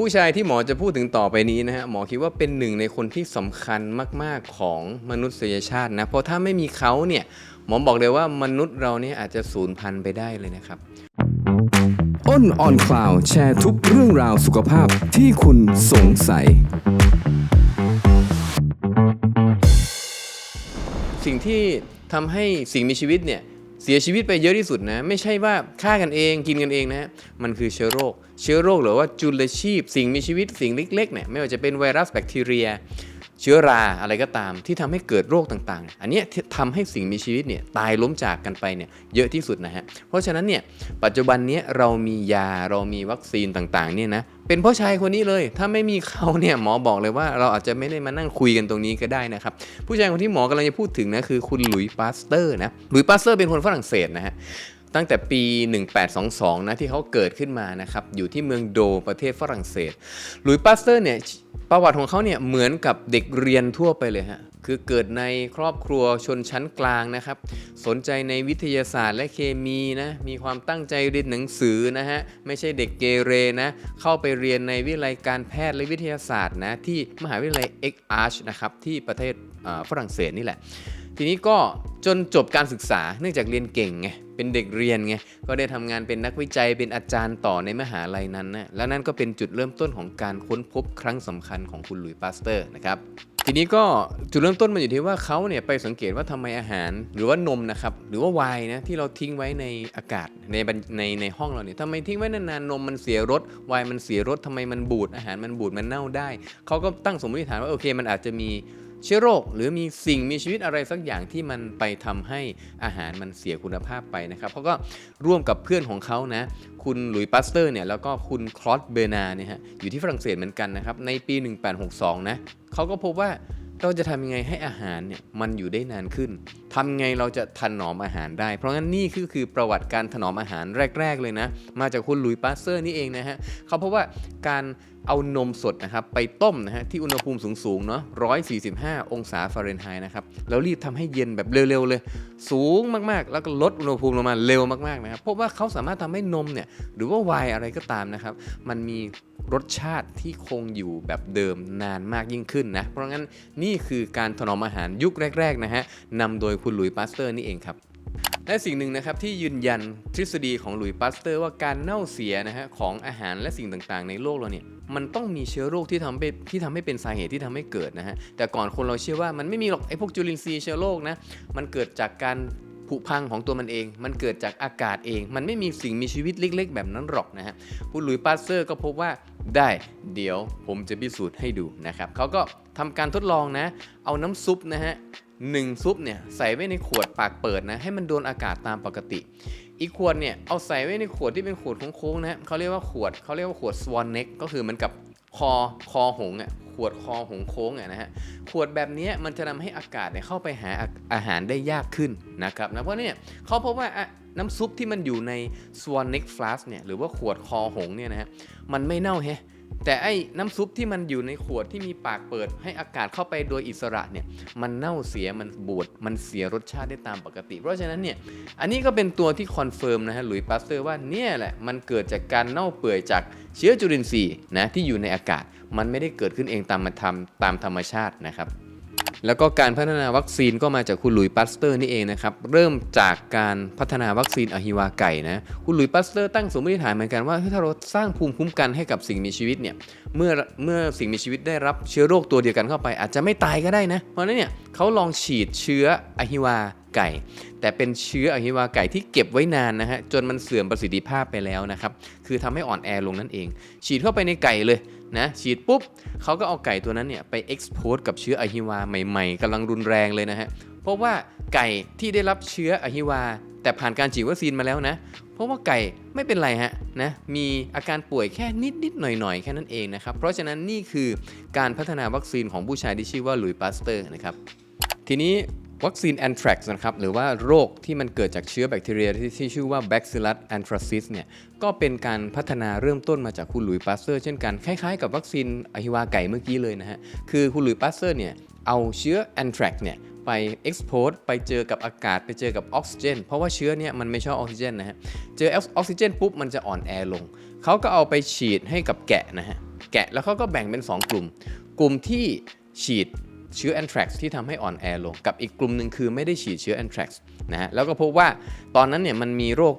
ผู้ชายที่หมอจะพูดถึงต่อไปนี้นะฮะหมอคิดว่าเป็นหนึ่งในคนที่สำคัญมาก ๆของมนุษยชาตินะเพราะถ้าไม่มีเขาเนี่ยหมอบอกเลยว่ามนุษย์เราเนี่ยอาจจะสูญพันธุ์ไปได้เลยนะครับอ้นออนคลาวแชร์ทุกเรื่องราวสุขภาพที่คุณสงสัย สิ่งที่ทำให้สิ่งมีชีวิตเนี่ย เสียชีวิตไปเยอะที่สุดนะ ไม่ใช่ว่าฆ่ากันเองกินกันเองนะฮะมันคือเชื้อโรค เชื้อโรคหรือว่าจุลชีพ สิ่งมีชีวิตสิ่งเล็กๆเนี่ยไม่ว่าจะเป็นไวรัสแบคทีเรีย เชื้อราอะไรก็ตามที่ทำให้เกิดโรคต่างๆ อันนี้ทำให้สิ่งมีชีวิตเนี่ยตายล้มจากกันไปเนี่ยเยอะที่สุดนะฮะ เพราะฉะนั้นเนี่ยปัจจุบันนี้เรามียาเรามีวัคซีนต่างๆเนี่ยนะเป็นเพราะชายคนนี้เลย ถ้าไม่มีเขาเนี่ยหมอบอกเลยว่าเราอาจจะไม่ได้มานั่งคุยกันตรงนี้ก็ได้นะครับ ผู้ชายคนที่หมอกำลังจะพูดถึงนะคือคุณหลุยส์ปาสเตอร์นะหลุยส์ปาสเตอร์เป็นคนฝรั่งเศสนะฮะตั้งแต่ปี 1822 นะที่เขาเกิดขึ้นมานะครับอยู่ที่เมืองโดประเทศฝรั่งเศสหลุยส์ปาสเตอร์เนี่ย ประวัติของเขาเนี่ยเหมือนกับเด็กเรียนทั่วไปเลยฮะ คือเกิดในครอบครัวชนชั้นกลางนะครับ สนใจในวิทยาศาสตร์และเคมีนะ มีความตั้งใจเรียนหนังสือนะฮะ ไม่ใช่เด็กเกเรนะ เข้าไปเรียนในวิทยาลัยการแพทย์และวิทยาศาสตร์นะที่มหาวิทยาลัยเอ็กอาร์ชนะครับที่ประเทศฝรั่งเศสนี่แหละ ทีนี้ก็จนจบการศึกษาเนื่องจากเรียนเก่งไงเป็นเด็กเรียนไงก็ได้ทำงานเป็นนักวิจัยเป็นอาจารย์ต่อในมหาลัยนั้นนะและนั่นก็เป็นจุดเริ่มต้นของการค้นพบครั้งสำคัญของคุณหลุยส์ปาสเตอร์นะครับทีนี้ก็จุดเริ่มต้นมันอยู่ที่ว่าเขาเนี่ยไปสังเกตว่าทำไมอาหารหรือว่านมนะครับหรือว่าไวน์นะที่เราทิ้งไว้ในอากาศในในในห้องเราเนี่ยทำไมทิ้งไว้นานๆนมมันเสียรสไวน์มันเสียรสทำไมมันบูดอาหารมันบูดมันเน่าได้เขาก็ตั้งสมมติฐานว่าโอเค มันอาจจะมี เชื้อโรค หรือมีสิ่งมีชีวิตอะไรสักอย่างที่มันไปทำให้อาหารมันเสียคุณภาพไปนะครับเขาก็ร่วมกับเพื่อนของเขานะ คุณหลุยส์ปาสเตอร์เนี่ยแล้วก็คุณคลอสเบอร์นาเนี่ยฮะอยู่ที่ฝรั่งเศสเหมือนกันนะครับในปี 1862นะเขาก็พบว่า เราจะทำยังไงให้อาหารเนี่ยมันอยู่ได้นานขึ้นทำไงเราจะถนอมอาหารได้ เพราะงั้นนี่คือคือประวัติการถนอมอาหารแรก ๆ เลยนะ มาจากคุณลุยปาสเตอร์นี่เองนะฮะเขาพบว่าการเอานมสดนะครับไปต้มนะฮะที่อุณหภูมิสูงๆเนาะ145 องศาฟาเรนไฮต์นะครับแล้วรีบทำให้เย็นแบบเร็วๆเลย สูงมากๆ แล้วก็ลดอุณหภูมิลงมาเร็วมากๆนะครับพบว่าเขาสามารถทำให้นมเนี่ยหรือว่าไวน์อะไรก็ตามนะครับ มันมีรสชาติที่คงอยู่แบบเดิมนานมากยิ่งขึ้นนะเพราะงั้นนี่ี่คือการถนอมอาหารยุคแรกๆนะฮะนำโดยคุณหลุยส์ปาสเตอร์นี่เองครับและสิ่งหนึ่งนะครับที่ยืนยันทฤษฎีของหลุยส์ปาสเตอร์ว่าการเน่าเสียนะฮะของอาหารและสิ่งต่างๆ ในโลกเราเนี่ยมันต้องมีเชื้อโรคที่ทำให้ที่ทำให้เป็นสาเหตุที่ทำให้เกิดนะฮะแต่ก่อนคนเราเชื่อว่ามันไม่มีหรอกไอ้พวกจุลินทรีย์เชื้อโรคนะมันเกิดจากการผุพังของตัวมันเอง มันเกิดจากอากาศเอง มันไม่มีสิ่งมีชีวิตเล็ก ๆ แบบนั้นหรอกนะฮะคุณหลุยส์ปาสเตอร์ก็พบว่า ได้เดี๋ยวผมจะพิสูจน์ให้ดูนะครับเขาก็ทำการทดลองนะ เอาน้ำซุปนะฮะหนึ่งซุปเนี่ยใส่ไว้ในขวดปากเปิดนะ ให้มันโดนอากาศตามปกติ อีกขวดเนี่ยเอาใส่ไว้ในขวดที่เป็นขวดโค้งๆนะฮะเขาเรียกว่าขวดเขาเรียกว่าขวดสวอนเน็กก็คือเหมือนกับคอคอหงส์อะ ขวดคอหงส์โค้งอะนะฮะขวดแบบนี้มันจะทำให้อากาศเนี่ยเข้าไปหาอาอาหารได้ยากขึ้นนะครับนะเพราะเนี่ยเขาพบว่าน้ำซุปที่มันอยู่ใน swan neck flask เนี่ยหรือว่าขวดคอหง์เนี่ยนะฮะมันไม่เน่าแฮะ แต่ไอ้น้ำซุปที่มันอยู่ในขวดที่มีปากเปิด ให้อากาศเข้าไปโดยอิสระเนี่ยมันเน่าเสียมันบูดมันเสียรสชาติได้ตามปกติ เพราะฉะนั้นเนี่ยอันนี้ก็เป็นตัวที่คอนเฟิร์มนะฮะหลุยส์ปาสเตอร์ว่าเนี่ยแหละมันเกิดจากการเน่าเปื่อยจากเชื้อจุลินทรีย์นะที่อยู่ในอากาศ มันไม่ได้เกิดขึ้นเองตามมาทำตามธรรมชาตินะครับ แล้วก็การพัฒนาวัคซีนก็มาจากคุณหลุยส์ปัสเตอร์นี่เองนะครับ เริ่มจากการพัฒนาวัคซีนอหิวาไก่นะ คุณหลุยส์ปัสเตอร์ตั้งสมมติฐานเหมือนกันว่าถ้าเราสร้างภูมิคุ้มกันให้กับสิ่งมีชีวิตเนี่ย เมื่อเมื่อสิ่งมีชีวิตได้รับเชื้อโรคตัวเดียวกันเข้าไป อาจจะไม่ตายก็ได้นะ เพราะฉะนั้นเนี่ยเขาลองฉีดเชื้ออหิวา ไก่ แต่เป็นเชื้ออหิวาไก่ที่เก็บไว้นานนะฮะจนมันเสื่อมประสิทธิภาพไปแล้วนะครับคือทำให้อ่อนแอลงนั่นเอง ฉีดเข้าไปในไก่เลยนะฉีดปุ๊บเขาก็เอาไก่ตัวนั้นเนี่ยไปเอ็กซ์โพสกับเชื้ออหิวาใหม่ๆกำลังรุนแรงเลยนะฮะเพราะว่าไก่ที่ได้รับเชื้ออหิวา แต่ผ่านการฉีดวัคซีนมาแล้วนะเพราะว่าไก่ไม่เป็นไรฮะนะมีอาการป่วยแค่นิดๆหน่อยๆแค่นั้นเองนะครับ เพราะฉะนั้นนี่คือการพัฒนาวัคซีนของผู้ชายที่ชื่อว่าหลุยส์ปาสเตอร์นะครับ ทีนี้ วัคซีนแอนทรักซ์นะครับหรือว่าโรคที่มันเกิดจากเชื้อแบคทีเรียที่ที่ชื่อว่า Bacillus anthracis เนี่ยก็เป็นการพัฒนาเริ่มต้นมาจากคุณหลุยส์ปาสเตอร์เช่นกัน คล้ายๆกับวัคซีนอหิวาไก่เมื่อกี้เลยนะฮะ คือคุณหลุยส์ปาสเตอร์เนี่ยเอาเชื้อแอนทรักซ์เนี่ยไป expose ไปเจอกับอากาศไปเจอกับออกซิเจน เพราะว่าเชื้อเนี่ยมันไม่ชอบออกซิเจนนะฮะ เจอออกซิเจนปุ๊บมันจะอ่อนแอลง เขาก็เอาไปฉีดให้กับแกะนะฮะ แกะแล้วเขาก็แบ่งเป็น 2 กลุ่ม กลุ่มที่ฉีด เชื้อแอนแทรกซ์ที่ทำให้อ่อนแอลง กับอีกกลุ่มหนึ่งคือไม่ได้ฉีดเชื้อแอนแทรกซ์นะฮะแล้วก็พบว่าตอนนั้นเนี่ยมันมีโรค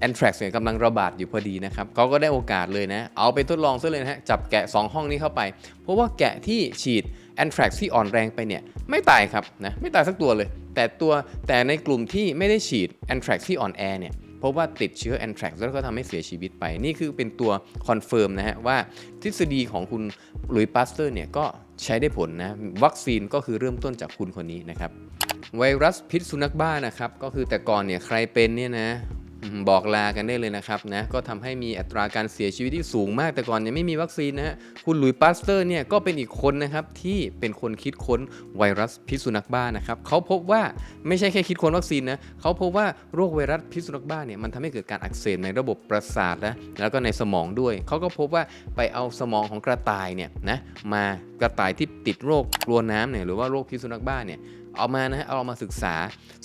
แอนแทรกซ์เนี่ยกำลังระบาดอยู่พอดีนะครับเขาก็ได้โอกาสเลยนะ เอาไปทดลองซะเลยนะฮะ จับแกะ 2 ห้องนี้เข้าไป เพราะว่าแกะที่ฉีดแอนแทรกซ์ที่อ่อนแรงไปเนี่ย ไม่ตายครับนะ ไม่ตายสักตัวเลย แต่ตัวแต่ในกลุ่มที่ไม่ได้ฉีดแอนแทรกซ์ที่อ่อนแอเนี่ย พบว่าติดเชื้อแอนแทรกซ์แล้วก็ทำให้เสียชีวิตไป นี่คือเป็นตัวคอนเฟิร์มนะฮะว่าทฤษฎีของคุณลุยปาสเตอร์เนี่ยก็ใช้ได้ผลนะ วัคซีนก็คือเริ่มต้นจากคุณคนนี้นะครับไวรัสพิษสุนัขบ้านะครับ ก็คือแต่ก่อนเนี่ยใครเป็นเนี่ยนะ บอกลากันได้เลยนะครับนะก็ทำให้มีอัตราการเสียชีวิตที่สูงมากแต่ก่อนยังไม่มีวัคซีนนะฮะคุณหลุยส์ปาสเตอร์เนี่ยก็เป็นอีกคนนะครับที่เป็นคนคิดค้นไวรัสพิษสุนัขบ้านะครับเขาพบว่าไม่ใช่แค่คิดค้นวัคซีนนะเขาพบว่าโรคไวรัสพิษสุนัขบ้าเนี่ยมันทำให้เกิดการอักเสบในระบบประสาทนะแล้วก็ในสมองด้วยเขาก็พบว่าไปเอาสมองของกระต่ายเนี่ยนะมากระต่ายที่ติดโรคกลัวน้ำเนี่ยหรือว่าโรคพิษสุนัขบ้าเนี่ย เอามานะฮะเอามาศึกษา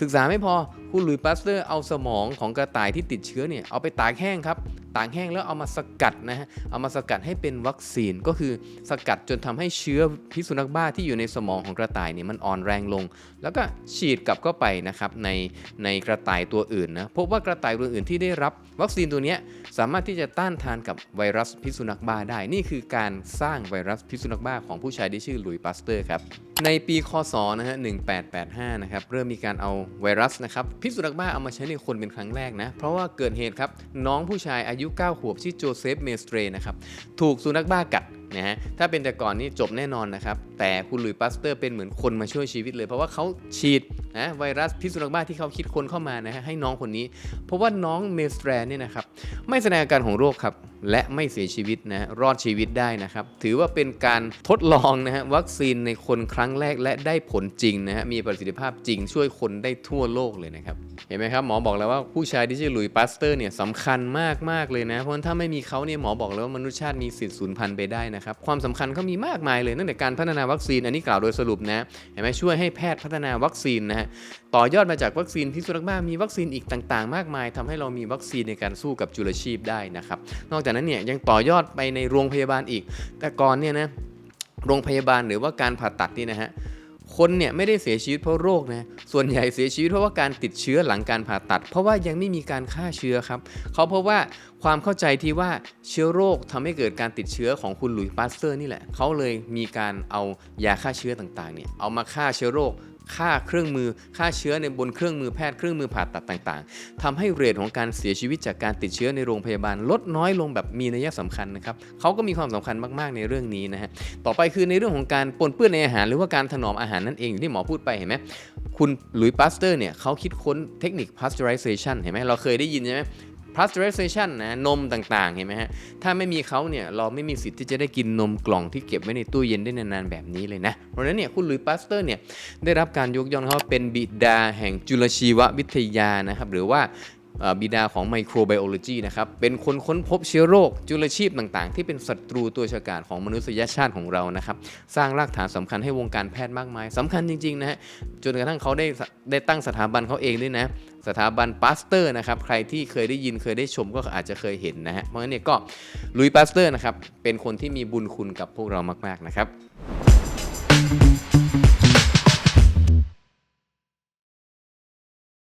ศึกษาไม่พอคุณหลุยส์ปาสเตอร์เอาสมองของกระต่ายที่ติดเชื้อเนี่ยเอาไปตากแห้งครับตากแห้งแล้วเอามาสกัดนะฮะเอามาสกัดให้เป็นวัคซีนก็คือสกัดจนทำให้เชื้อพิษสุนัขบ้าที่อยู่ในสมองของกระต่ายเนี่ยมันอ่อนแรงลง แล้วก็ฉีดกลับเข้าไปนะครับในในกระต่ายตัวอื่นนะพบว่ากระต่ายตัวอื่นที่ได้รับ วัคซีนตัวนี้สามารถที่จะต้านทานกับไวรัสพิษสุนัขบ้าได้ นี่คือการสร้างไวรัสพิษสุนัขบ้าของผู้ชายที่ชื่อหลุยส์ปาสเตอร์ครับในปีคศนะฮะ1885 นะครับ เริ่มมีการเอาไวรัสนะครับพิษสุนัขบ้าเอามาใช้ในคนเป็นครั้งแรกนะ เพราะว่าเกิดเหตุครับ น้องผู้ชายอายุยุ 9 ขวบชื่อโจเซฟเมสเตรนะครับถูกสุนัขบ้ากัดนะฮะถ้าเป็นแต่ก่อนนี่จบแน่นอนนะครับ แต่คุณหลุยส์ปัสเตอร์เป็นเหมือนคนมาช่วยชีวิตเลย เพราะว่าเขาฉีดนะไวรัสพิษสุนัขบ้าที่เขาคิดค้นเข้ามานะฮะให้น้องคนนี้ เพราะว่าน้องเมสเตรเนี่ยนะครับไม่แสดงอาการของโรคครับและไม่เสียชีวิตนะรอดชีวิตได้นะครับ ถือว่าเป็นการทดลองนะฮะวัคซีนในคนครั้งแรกและได้ผลจริงนะฮะมีประสิทธิภาพจริงช่วยคนได้ทั่วโลกเลยนะครับ เห็นไหมครับหมอบอกแล้วว่าผู้ชายที่ชื่อหลุยปาสเตอร์เนี่ยสำคัญมากมากเลยนะ เพราะถ้าไม่มีเขาเนี่ยหมอบอกแล้วว่ามนุษยชาติมีสิทธิ์สูญพันธุ์ไปได้นะครับ ความสำคัญเขามีมากมายเลยตั้งแต่การพัฒนาวัคซีนอันนี้กล่าวโดยสรุปนะเห็นไหมช่วยให้แพทย์พัฒนาวัคซีนนะฮะต่อยอดมาจากวัคซีนพิษสุนัขบ้ามีวัคซีนอีกต่าง ๆ มากมายทำให้เรามีวัคซีนในการสู้กับจุลชีพได้นะครับนอกจากนั้นเนี่ยยังต่อยอดไปในโรงพยาบาลอีก แต่ก่อนเนี่ยนะโรงพยาบาลหรือว่าการผ่าตัดนี่นะฮะคนเนี่ยไม่ได้เสียชีวิตเพราะโรคนะส่วนใหญ่เสียชีวิตเพราะว่าการติดเชื้อหลังการผ่าตัด เพราะว่ายังไม่มีการฆ่าเชื้อครับเขาพบว่าความเข้าใจที่ว่าเชื้อโรคทำให้เกิดการติดเชื้อของคุณหลุยส์ปาสเตอร์นี่แหละเขาเลยมีการเอายาฆ่าเชื้อต่างๆเนี่ยเอามาฆ่าเชื้อโรค ค่าเครื่องมือฆ่าเชื้อในบนเครื่องมือแพทย์เครื่องมือผ่าตัดต่างๆทำให้เรทของการเสียชีวิตจากการติดเชื้อในโรงพยาบาลลดน้อยลงแบบมีนัยสำคัญนะครับเขาก็มีความสำคัญมากๆในเรื่องนี้นะฮะต่อไปคือในเรื่องของการปนเปื้อนในอาหาร หรือว่าการถนอมอาหารนั่นเองอย่างที่หมอพูดไปเห็นไหมคุณหลุยส์ปาสเตอร์เนี่ยเขาคิดค้นเทคนิค pasteurization เห็นไหมเราเคยได้ยินใช่ไหม pasteurization นะนมต่างๆ เห็นไหมฮะ ถ้าไม่มีเขาเนี่ยเราไม่มีสิทธิ์ที่จะได้กินนมกล่องที่เก็บไว้ในตู้เย็นได้นานๆแบบนี้เลยนะ เพราะฉะนั้นเนี่ยคุณหลุยส์ปาสเตอร์เนี่ยได้รับการยกย่องว่าเป็นบิดาแห่งจุลชีววิทยานะครับหรือว่า บิดาของไมโครไบโอโลจีนะครับ เป็นคนค้นพบเชื้อโรคจุลชีพต่างๆ ที่เป็นศัตรูตัวฉกาจของมนุษยชาติของเรานะครับ สร้างรากฐานสำคัญให้วงการแพทย์มากมายสำคัญจริงๆนะฮะ จนกระทั่งเขาได้ได้ตั้งสถาบันเขาเองด้วยนะ สถาบันปาสเตอร์นะครับ ใครที่เคยได้ยินเคยได้ชมก็อาจจะเคยเห็นนะฮะ เพราะฉะนั้นเนี่ยก็ลุยปาสเตอร์นะครับ เป็นคนที่มีบุญคุณกับพวกเรามากๆนะครับ